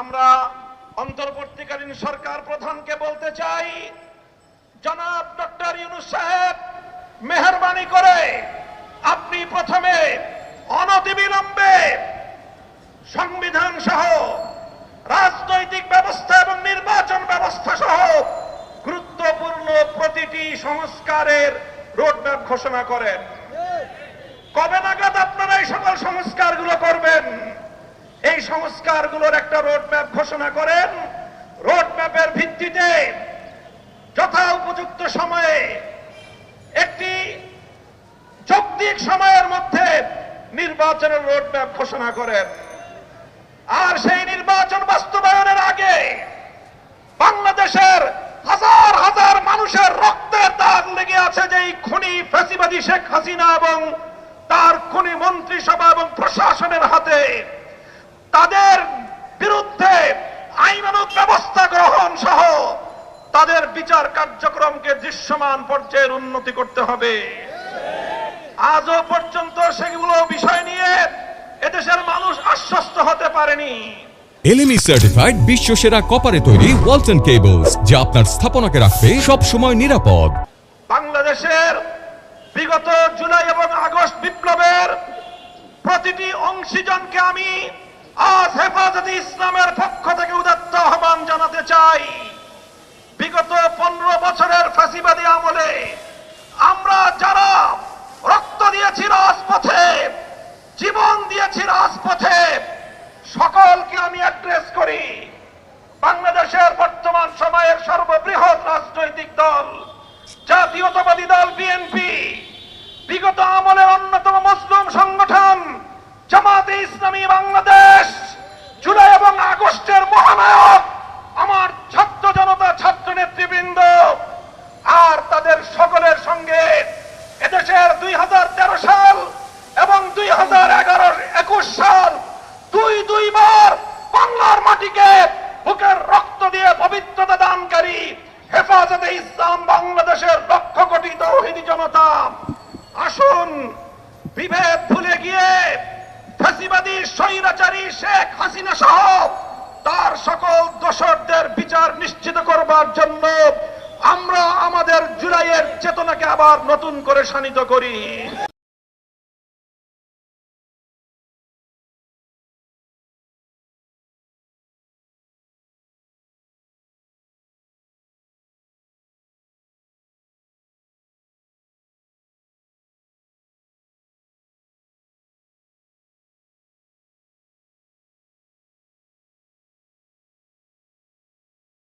আমরা অন্তর্বর্তীকালীন সরকার প্রধানকে বলতে চাই, জনাব ডক্টর ইউনুস সাহেব, মেহরবানি করে আপনি প্রথমে অনতিবিলম্বে সংবিধান সহ রাজনৈতিক ব্যবস্থা এবং নির্বাচন ব্যবস্থা সহ গুরুত্বপূর্ণ প্রতিটি সংস্কারের রোডম্যাপ ঘোষণা করেন। কবে নাগাদ আপনারা এই সকল সংস্কারগুলো করবেন? এই সংস্কারগুলোর একটা রোডম্যাপ ঘোষণা করেন। রোডম্যাপের ভিত্তিতে যথা উপযুক্ত সময়ে একটি যৌক্তিক সময়ের মধ্যে নির্বাচনের রোডম্যাপ ঘোষণা করেন। আর সেই নির্বাচন বাস্তবায়নের আগে বাংলাদেশের হাজার হাজার মানুষের রক্তের দাগ লেগে আছে যেই খুনি ফ্যাসিবাদী শেখ হাসিনা এবং তার খুনি মন্ত্রিসভা এবং প্রশাসনের হাতে। তাদের বিরুদ্ধে আইনানুগ ব্যবস্থা গ্রহণ সহ তাদের বিচার কার্যক্রমকে দৃশ্যমান পর্যায়ের উন্নতি করতে হবে। আজও পর্যন্ত সেগুলো বিষয় নিয়ে এদেশের মানুষ আশ্বস্ত হতে পারেনি। এলিমি সার্টিফাইড বিশ্ব সেরা কপারে তৈরি ওয়ালটন কেবলস যা আপনার স্থাপনাকে রাখবে সব সময় নিরাপদ। বাংলাদেশের বিগত জুলাই এবং আগস্ট বিপ্লবের প্রতিটি অংশীজনকে আমি আজ হেফাজতে ইসলামের পক্ষ থেকে উদাত্ত আহ্বান জানাতে চাই। বিগত পনেরো বছরের ফাঁসিবাদী আমলে আমরা যারা রক্ত দিয়েছি রাজপথে, জীবন দিয়েছি রাজপথে, সকলকে আমি অ্যাড্রেস করি। বাংলাদেশের বর্তমান সময়ের সর্ববৃহৎ রাজনৈতিক দল, জাতীয়তাবাদী দল, বিএনপি, বিগত আমলের আর তাদের সকলের সঙ্গে এদেশের দুই হাজার তেরো সাল এবং দুই হাজার এগারো একুশ সাল দুই দুইবার বাংলার মাটিকে বুকের রক্ত দিয়ে পবিত্রতা দানকারী হেফাজতে ইসলাম বাংলাদেশের লক্ষ কোটি তৌহিদি জনতা। আসুন, বিভেদ ভুলে গিয়ে ফ্যাসিবাদী স্বৈরাচারী শেখ হাসিনা সহ তার সকল দোষরদের বিচার নিশ্চিত করবার জন্য আমাদের জুলাইয়ের চেতনাকে আবার নতুন করে শানিত করি।